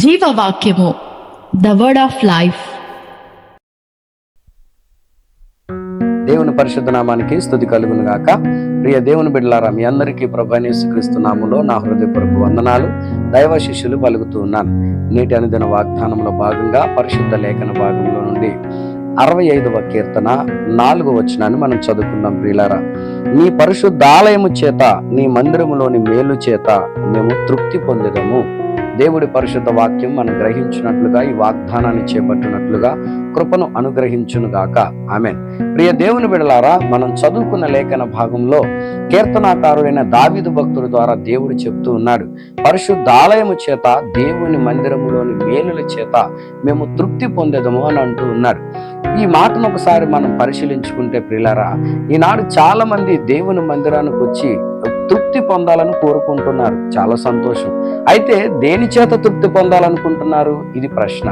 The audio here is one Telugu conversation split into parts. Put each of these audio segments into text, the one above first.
జీవవాక్యము ద వర్డ్ ఆఫ్ లైఫ్ దేవుని పరిశుద్ధ నామానికి స్థుతి కలుగును గాక. ప్రియ దేవుని బిడ్డలారా మీ అందరికీ ప్రభానేసుక్రీస్తు నామంలో నా హృదయపూర్వక వందనాలు దైవ శిష్యులు పలుకుతూ ఉన్నాను. నేటి అనుదిన వాగ్దానంలో భాగంగా పరిశుద్ధ లేఖన భాగంలో నుండి అరవై ఐదవ కీర్తన నాలుగు వచనాన్ని మనం చదువుకుందాం ప్రియులారా. నీ పరిశుద్ధాలయము చేత నీ మందిరములోని మేలు చేత మేము తృప్తి పొందడము దేవుడి పరిశుద్ధ వాక్యం మనం గ్రహించినట్లుగా ఈ వాగ్దానాన్ని చేపట్టినట్లుగా కృపను అనుగ్రహించునుగాక ఆమెన్. ప్రియ దేవుని బిడలారా మనం చదువుకున్న లేఖన భాగంలో కీర్తనాకారుడైన దావిదు భక్తుల ద్వారా దేవుడు చెప్తూ ఉన్నాడు పరిశుద్ధాలయము చేత దేవుని మందిరములోని మేలుల చేత మేము తృప్తి పొందేదము అని అంటూ ఉన్నాడు. ఈ మాటను ఒకసారి మనం పరిశీలించుకుంటే ప్రియులారా ఈనాడు చాలా మంది దేవుని మందిరానికి వచ్చి తృప్తి తృప్తి పొందాలని కోరుకుంటున్నారు. చాలా సంతోషం. అయితే దేని చేత తృప్తి పొందాలనుకుంటున్నారు? ఇది ప్రశ్న.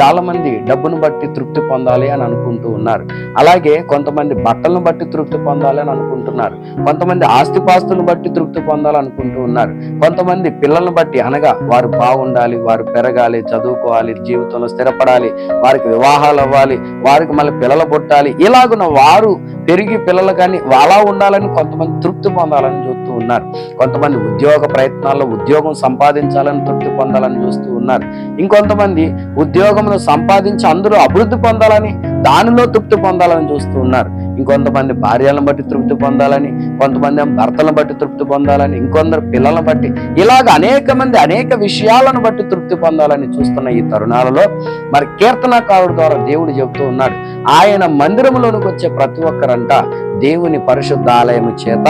చాలా మంది డబ్బును బట్టి తృప్తి పొందాలి అని అనుకుంటూ ఉన్నారు. అలాగే కొంతమంది బట్టలను బట్టి తృప్తి పొందాలి అని అనుకుంటున్నారు. కొంతమంది ఆస్తిపాస్తులను బట్టి తృప్తి పొందాలనుకుంటూ ఉన్నారు. కొంతమంది పిల్లలను బట్టి అనగా వారు బాగుండాలి వారు పెరగాలి చదువుకోవాలి జీవితంలో స్థిరపడాలి వారికి వివాహాలు అవ్వాలి వారికి మళ్ళీ పిల్లలు పుట్టాలి. ఇలాగున వారు పెరిగి పిల్లలు కానీ అలా ఉండాలని కొంతమంది తృప్తి పొందాలని చూస్తూ ఉన్నారు. కొంతమంది ఉద్యోగ ప్రయత్నాల్లో ఉద్యోగం సంపాదించాలని తృప్తి పొందాలని చూస్తూ ఉన్నారు. ఇంకొంతమంది ఉద్యోగంలో సంపాదించి అందరూ అభివృద్ధి పొందాలని దానిలో తృప్తి పొందాలని చూస్తూ ఉన్నారు. ఇంకొంతమంది భార్యలను బట్టి తృప్తి పొందాలని కొంతమంది భర్తలను బట్టి తృప్తి పొందాలని ఇంకొందరు పిల్లలను బట్టి ఇలాగ అనేక మంది అనేక విషయాలను బట్టి తృప్తి పొందాలని చూస్తున్న ఈ తరుణాలలో మరి కీర్తనకారుడు ద్వారా దేవుడు చెబుతూ ఉన్నాడు ఆయన మందిరంలోనికి వచ్చే ప్రతి ఒక్కరంట దేవుని పరిశుద్ధాలయము చేత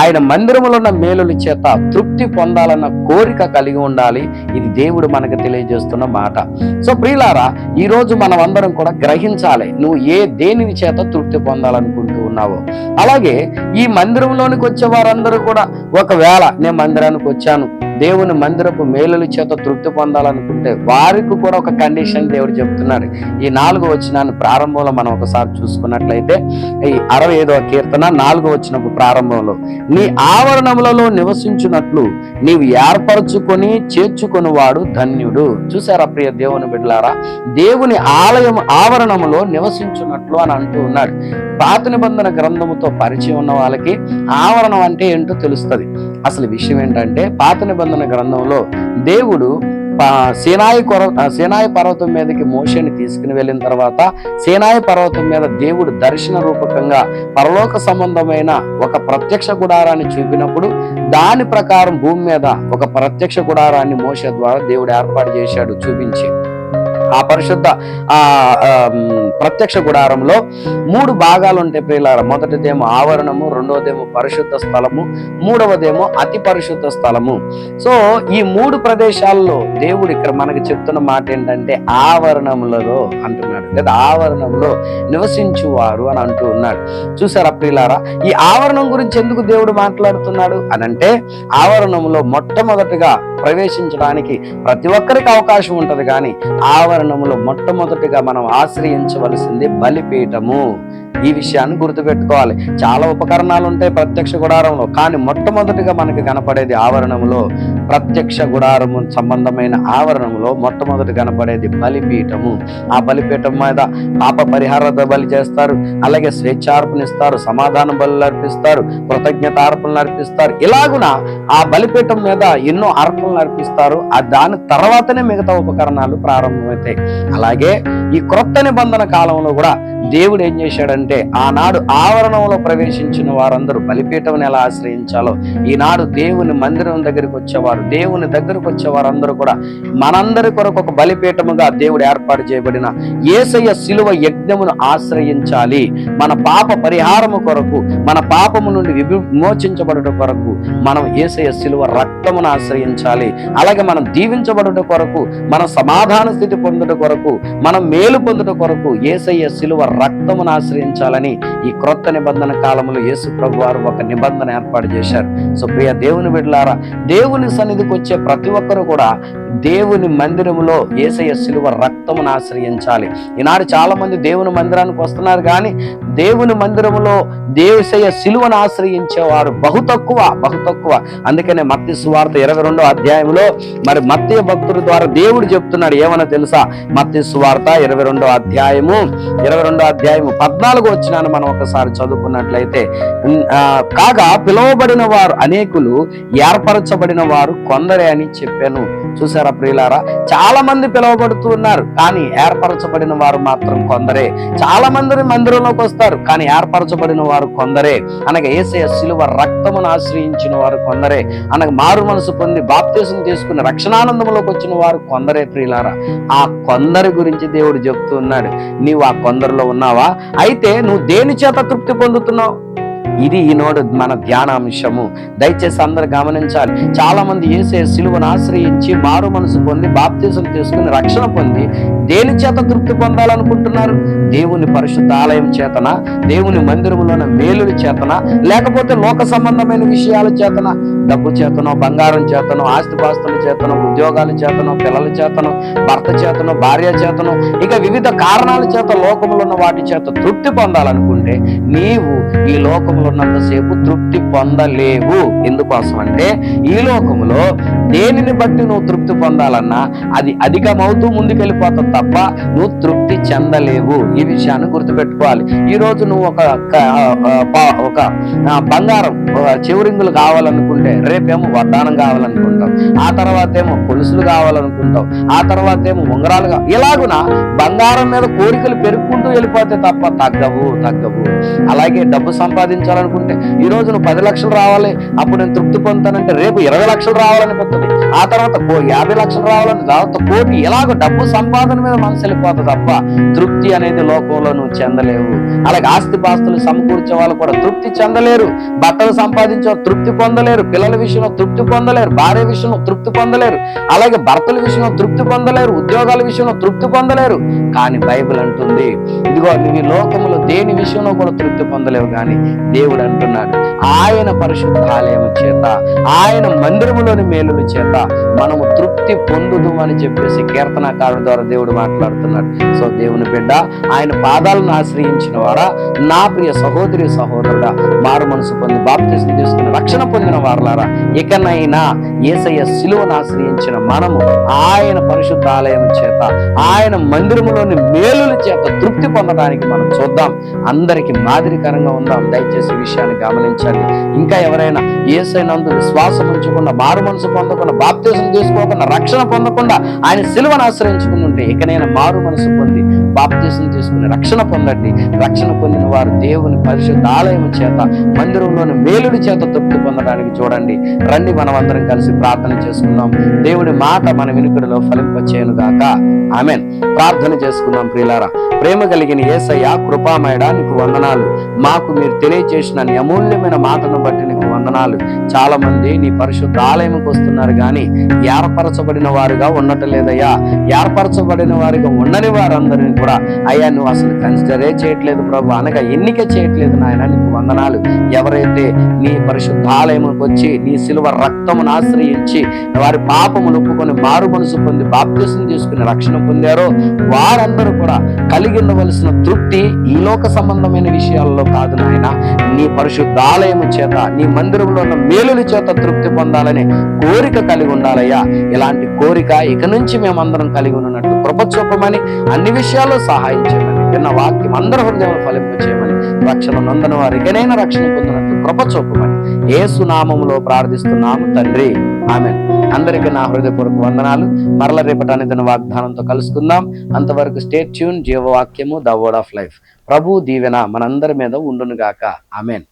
ఆయన మందిరములో ఉన్న మేలుల చేత తృప్తి పొందాలన్న కోరిక కలిగి ఉండాలి. ఇది దేవుడు మనకు తెలియజేస్తున్న మాట. సో ప్రియులారా ఈ రోజు మనం అందరం కూడా గ్రహించాలి నువ్వు ఏ దేనిని చేత తృప్తి పొందాలనుకుంటూ ఉన్నావో. అలాగే ఈ మందిరంలోనికి వచ్చే వారందరూ కూడా ఒకవేళ నేను మందిరానికి వచ్చాను దేవుని మందిరపు మేలుల చేత తృప్తి పొందాలనుకుంటే వారికి కూడా ఒక కండిషన్ దేవుడు చెప్తున్నాడు. ఈ నాలుగు వచ్చినాన్ని ప్రారంభంలో మనం ఒకసారి చూసుకున్నట్లయితే ఈ అరవై ఐదవ కీర్తన నాలుగు వచ్చినప్పుడు ప్రారంభంలో నీ ఆవరణములలో నివసించినట్లు నీవు ఏర్పరచుకొని చేర్చుకొని వాడు ధన్యుడు. చూసారా ప్రియ దేవుని బిడ్డలారా? దేవుని ఆలయం ఆవరణములో నివసించున్నట్లు అని అంటూ ఉన్నాడు. పాత నిబంధన గ్రంథముతో పరిచయం ఉన్న వాళ్ళకి ఆవరణం అంటే ఏంటో తెలుస్తుంది. అసలు విషయం ఏంటంటే పాత నిబంధన గ్రంథంలో దేవుడు సేనాయి కొర సేనాయి పర్వతం మీదకి మోషని తీసుకుని వెళ్ళిన తర్వాత సేనాయి పర్వతం మీద దేవుడు దర్శన రూపకంగా పరలోక సంబంధమైన ఒక ప్రత్యక్ష గుడారాన్ని చూపినప్పుడు దాని ప్రకారం భూమి మీద ఒక ప్రత్యక్ష గుడారాన్ని మోస ద్వారా దేవుడు ఏర్పాటు చేశాడు చూపించి ఆ పరిశుద్ధ ఆ ప్రత్యక్ష గుడారంలో మూడు భాగాలు ఉంటాయి ప్రియులార. మొదటిదేమో ఆవరణము రెండవదేమో పరిశుద్ధ స్థలము మూడవదేమో అతి పరిశుద్ధ స్థలము. సో ఈ మూడు ప్రదేశాల్లో దేవుడు ఇక్కడ మనకి చెప్తున్న మాట ఏంటంటే ఆవరణములలో అంటున్నాడు. లేదా ఆవరణంలో నివసించువారు అని అంటూ ఉన్నాడు. చూసారా ప్రియులారా? ఈ ఆవరణం గురించి ఎందుకు దేవుడు మాట్లాడుతున్నాడు? అనంటే ఆవరణంలో మొట్టమొదటిగా ప్రవేశించడానికి ప్రతి ఒక్కరికి అవకాశం ఉంటది కానీ ఆవరణ ఆవరణములో మొట్టమొదటిగా మనం ఆశ్రయించవలసింది బలిపీఠము. ఈ విషయాన్ని గుర్తుపెట్టుకోవాలి. చాలా ఉపకరణాలు ఉంటాయి ప్రత్యక్ష గుడారంలో కానీ మొట్టమొదటిగా మనకి కనపడేది ఆవరణంలో ప్రత్యక్ష గుడారము సంబంధమైన ఆవరణములో మొట్టమొదటి కనపడేది బలిపీఠము. ఆ బలిపీఠం మీద పాప పరిహార బలి చేస్తారు అలాగే స్వేచ్ఛార్పణిస్తారు సమాధాన బలు అర్పిస్తారు కృతజ్ఞతార్పణలు అర్పిస్తారు. ఇలాగున ఆ బలిపీఠం మీద ఎన్నో అర్పణలు అర్పిస్తారు. ఆ దాని తర్వాతనే మిగతా ఉపకరణాలు ప్రారంభమవుతాయి అలాగే ఈ క్రొత్త నిబంధన కాలంలో కూడా దేవుడు ఏం చేశాడంటే ఆనాడు ఆవరణంలో ప్రవేశించిన వారందరూ బలిపీఠం ఎలా ఆశ్రయించాలో ఈనాడు దేవుని మందిరం దగ్గరికి వచ్చేవారు దేవుని దగ్గరకు వచ్చే వారందరూ కూడా మనందరి కొరకు ఒక బలిపీఠముగా దేవుడు ఏర్పాటు చేయబడిన ఏసయ్య శిలువ యజ్ఞమును ఆశ్రయించాలి. మన పాప పరిహారము కొరకు మన పాపము నుండి విమోచించబడుట కొరకు మనం ఏసయ్య శిలువ రక్తమును ఆశ్రయించాలి. అలాగే మనం దీవించబడుట కొరకు మన సమాధాన స్థితి పొందుట కొరకు మనం మేలు పొందుట కొరకు ఏసయ్య శిలువ రక్తమును ఆశ్రయించాలని ఈ క్రొత్త నిబంధన కాలంలో యేసు ప్రభు వారు ఒక నిబంధన ఏర్పాటు చేశారు. సో ప్రియ దేవుని బిడ్డలారా దేవుని సన్నిధికి వచ్చే ప్రతి ఒక్కరు కూడా దేవుని మందిరములో ఏసయ్య శిలువ రక్తమును ఆశ్రయించాలి. ఈనాడు చాలా మంది దేవుని మందిరానికి వస్తున్నారు కానీ దేవుని మందిరములో దేవసయ్య శిలువను ఆశ్రయించేవారు బహు తక్కువ బహు తక్కువ. అందుకనే మత్తి సువార్త ఇరవై రెండో అధ్యాయంలో మరి మత్తియ భక్తుల ద్వారా దేవుడు చెప్తున్నాడు. ఏమన్నా తెలుసా? మత్తి సువార్త ఇరవై రెండో అధ్యాయము ఇరవై రెండో అధ్యాయము పద్నాలుగు వచ్చినాను మనం ఒకసారి చదువుకున్నట్లయితే కాగా పిలువబడిన వారు అనేకులు ఏర్పరచబడిన వారు కొందరే అని చెప్పాను. చూసారు ప్రియులారా చాలా మంది పిలువబడుతూ ఉన్నారు కానీ ఏర్పరచబడిన వారు మాత్రం కొందరే. చాలా మంది మందిరంలోకి వస్తారు కానీ ఏర్పరచబడిన వారు కొందరే. అనగా ఏసయ శిలువ రక్తమును ఆశ్రయించిన వారు కొందరే. అనగా మారు మనసు పొంది బాప్తీసం తీసుకుని రక్షణానందంలోకి వచ్చిన వారు కొందరే ప్రియులారా. ఆ కొందరి గురించి దేవుడు చెప్తూ ఉన్నాడు. నీవు ఆ కొందరిలో ఉన్నావా? అయితే నువ్వు దేని చేత తృప్తి పొందుతున్నావు? ఇది ఈనాడు మన ధ్యానాంశము. దయచేసి అందరు గమనించాలి. చాలా మంది ఏసే సిలువను ఆశ్రయించి మారు మనసు పొంది బాప్తీసం తీసుకుని రక్షణ పొంది దేని చేత తృప్తి పొందాలనుకుంటున్నారు? దేవుని పరిశుద్ధ ఆలయం చేతన? దేవుని మందిరములోని మేలుల చేతన? లేకపోతే లోక సంబంధమైన విషయాల చేతన? డబ్బు చేతనో బంగారం చేతనో ఆస్తిపాస్తుల చేతనో ఉద్యోగాల చేతనో పిల్లల చేతనో భర్త చేతనో భార్య చేతనో ఇక వివిధ కారణాల చేత లోకములో ఉన్న వాటి చేత తృప్తి పొందాలనుకుంటే నీవు ఈ లోకము ఉన్నంతసేపు తృప్తి పొందలేవు. ఎందుకోసం అంటే ఈ లోకములో దేనిని బట్టి నువ్వు తృప్తి పొందాలన్నా అది అధికమవుతూ ముందుకెళ్ళిపోతావు తప్ప నువ్వు తృప్తి చెందలేవు. ఈ విషయాన్ని గుర్తుపెట్టుకోవాలి. ఈ రోజు నువ్వు ఒక ఒక బంగారం చివరింగులు చెవురింగులు కావాలనుకుంటే రేపేమో వడ్డానం కావాలనుకుంటావు. ఆ తర్వాత ఏమో కొలుసులు కావాలనుకుంటావు. ఆ తర్వాత ఏమో ఉంగరాలు కావాలి ఇలాగున బంగారం మీద కోరికలు పెరుగుకుంటూ వెళ్ళిపోతే తప్ప తగ్గవు తగ్గవు. అలాగే డబ్బు పొందాలనుకుంటే ఈ రోజు నువ్వు పది లక్షలు రావాలి అప్పుడు నేను తృప్తి పొందుతానంటే రేపు ఇరవై లక్షలు రావాలనిపిస్తుంది ఆ తర్వాత కో- యాభై లక్షలు రావాలని తర్వాత కోటి ఎలాగో డబ్బు సంపాదన మీద మనసు వెళ్ళిపోతుంది తప్ప తృప్తి అనేది లోకంలో నువ్వు చెందలేవు. అలాగే ఆస్తి పాస్తులు సమకూర్చే వాళ్ళు కూడా తృప్తి చెందలేరు. బట్టలు సంపాదించే తృప్తి పొందలేరు. పిల్లల విషయంలో తృప్తి పొందలేరు. భార్య విషయంలో తృప్తి పొందలేరు. అలాగే భర్తల విషయంలో తృప్తి పొందలేరు. ఉద్యోగాల విషయంలో తృప్తి పొందలేరు. కానీ బైబిల్ అంటుంది ఇదిగో నువ్వు లోకంలో లోకములో దేని విషయంలో కూడా తృప్తి పొందలేవు కానీ దేవుడు అంటున్నాడు. ఆయన పరిశుద్ధాలయం చేత ఆయన మందిరములోని మేలుల చేత మనము తృప్తి పొందుదు అని చెప్పేసి కీర్తనాకారుడు ద్వారా దేవుడు మాట్లాడుతున్నాడు. సో దేవుని బిడ్డ ఆయన పాదాలను ఆశ్రయించిన వారా నా ప్రియ సహోదరి సహోదరుడా మారు మనసు పొంది బాప్తిసం తీసుకుని రక్షణ పొందిన వారులారా. ఇకనైనా ఏసయ్య శిలువను ఆశ్రయించిన మనము ఆయన పరిశుద్ధ ఆలయం చేత ఆయన మందిరములోని మేలుల చేత తృప్తి పొందడానికి మనం చూద్దాం. అందరికీ మాదిరికరంగా ఉందాం. దయచేసి ఈ విషయాన్ని గమనించండి. ఇంకా ఎవరైనా ఏసైనందు విశ్వాసం ఉంచకుండా మారు మనసు పొందకుండా బాప్తీసం తీసుకోకుండా రక్షణ పొందకుండా ఆయన సిలువను ఆశ్రయించుకుని ఉంటే ఇకనైనా మారు మనసు పొంది బాప్తీసం తీసుకుని రక్షణ పొందండి. రక్షణ పొందిన వారు దేవుని పరిశుద్ధ ఆలయం చేత మందిరంలోని మేలుడి చేత తృప్తి పొందడానికి చూడండి. రండి మనం అందరం కలిసి ప్రార్థన చేసుకుందాం. దేవుడి మాట మన వినుకుడిలో ఫలింపచేయను గాక. ఆమెన్. ప్రార్థన చేసుకుందాం ప్రియులారా. ప్రేమ కలిగిన ఏసయ్య కృపామయడా నీకు వందనాలు. మాకు మీరు చేసిన నీ అమూల్యమైన మాటను బట్టి నీకు వందనాలు. చాలా మంది నీ పరిశుద్ధ ఆలయంకి వస్తున్నారు కానీ ఏర్పరచబడిన వారుగా ఉండటం లేదయ్యా. ఏర్పరచబడిన వారిగా ఉండని వారందరిని కూడా అయ్యా నువ్వు అసలు కన్సిడరే చేయట్లేదు ప్రభు. అనగా ఎన్నిక చేయట్లేదు నాయన నీకు వందనాలు. ఎవరైతే నీ పరిశుద్ధ ఆలయంకి వచ్చి నీ సిలువ రక్తమును ఆశ్రయించి వారి పాపములు ఒప్పుకొని మారు మనసు పొంది బాప్తిసం తీసుకుని రక్షణ పొందారో వారందరూ కూడా కలిగి ఉండవలసిన తృప్తి ఈ లోక సంబంధమైన విషయాల్లో కాదు నాయన. నీ పరిశుద్ధ ఆలయము చేత నీ మందిరంలో ఉన్న మేలుల చేత తృప్తి పొందాలనే కోరిక కలిగి ఉండాలయ్యా. ఇలాంటి కోరిక ఇక నుంచి మేమందరం కలిగి ఉన్నట్టు కృప అన్ని విషయాల్లో సహాయం చేయమని విన్న వాక్యం అందరి హృదయం ఫలింపు చేయమని రక్షణ నందన వారికనైనా రక్షణ పొందినట్టు కృప ఏ సునామంలో ప్రార్థిస్తున్నాము తండ్రి. ఆమె అందరికీ నా హృదయపూర్వక వందనాలు. మరల రేపటి అనేది వాగ్దానంతో కలుసుకుందాం. అంతవరకు స్టేట్ ట్యూన్ జీవవాక్యము ద వర్డ్ ఆఫ్ లైఫ్. ప్రభు దీవెన మనందరి మీద ఉండునుగాక. ఆమెన్.